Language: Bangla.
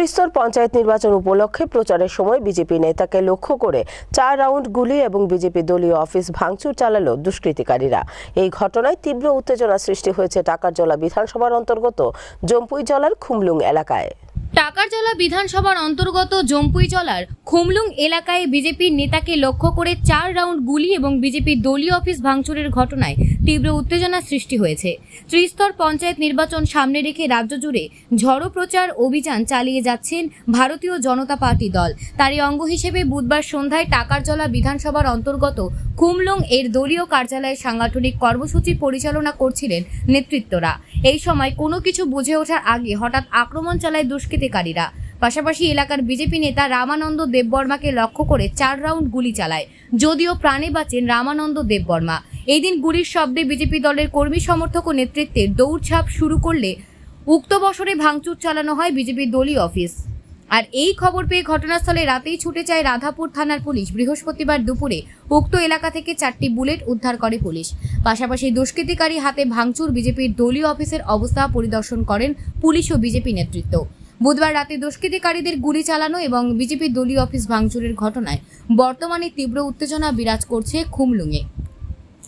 ত্রিস্তর পঞ্চায়েত নির্বাচন উপলক্ষে প্রচারের সময় বিজেপি নেতাকে লক্ষ্য করে চার রাউন্ড গুলি এবং বিজেপি দলীয় অফিস ভাঙচুর চালালো দুষ্কৃতিকারীরা। এই ঘটনায় তীব্র উত্তেজনা সৃষ্টি হয়েছে টাকারজলা বিধানসভার অন্তর্গত জম্পুই জলার খুমলুং এলাকায়। টাকারজলা বিধানসভার অন্তর্গত জম্পুইজলার খুমলুং এলাকায় বিজেপির নেতাকে লক্ষ্য করে চার রাউন্ড গুলি এবং বিজেপির দলীয় অফিস ভাঙচুরের ঘটনায় তীব্র উত্তেজনা সৃষ্টি হয়েছে। ত্রিস্তর পঞ্চায়েত নির্বাচন সামনে রেখে রাজ্য জুড়ে ঝড়ো প্রচার অভিযান চালিয়ে যাচ্ছেন ভারতীয় জনতা পার্টি দল। তারই অঙ্গ হিসেবে বুধবার সন্ধ্যায় টাকার টাকারজলা বিধানসভার অন্তর্গত খুমলুং এর দলীয় কার্যালয়ে সাংগঠনিক কর্মসূচি পরিচালনা করছিলেন নেতৃত্বরা। এই সময় কোনো কিছু বুঝে ওঠার আগে হঠাৎ আক্রমণ চালায় দুষ্কৃতিকারীরা। পাশাপাশি এলাকার বিজেপি নেতা রামানন্দ দেববর্মাকে লক্ষ্য করে চার রাউন্ড গুলি চালায়। যদিও প্রাণে বাঁচেন রামানন্দ দেববর্মা। এই দিন গুলির শব্দে বিজেপি দলের কর্মী সমর্থক ও নেতৃত্বের দৌড়ঝাঁপ শুরু করলে উক্ত বছরে ভাঙচুর চালানো হয় বিজেপির দলীয় অফিস। আর এই খবর পেয়ে ঘটনাস্থলে রাতেই ছুটে যায় রাধাপুর থানার পুলিশ। বৃহস্পতিবার দুপুরে উক্ত এলাকা থেকে চারটি বুলেট উদ্ধার করে পুলিশ। পাশাপাশি দুষ্কৃতিকারী হাতে ভাঙচুর বিজেপির দলীয় অফিসের অবস্থা পরিদর্শন করেন পুলিশ ও বিজেপি নেতৃত্ব। বুধবার রাতে দুষ্কৃতিকারীদের গুলি চালানো এবং বিজেপির দলীয় অফিস ভাঙচুরের ঘটনায় বর্তমানে তীব্র উত্তেজনা বিরাজ করছে খুমলুঙে।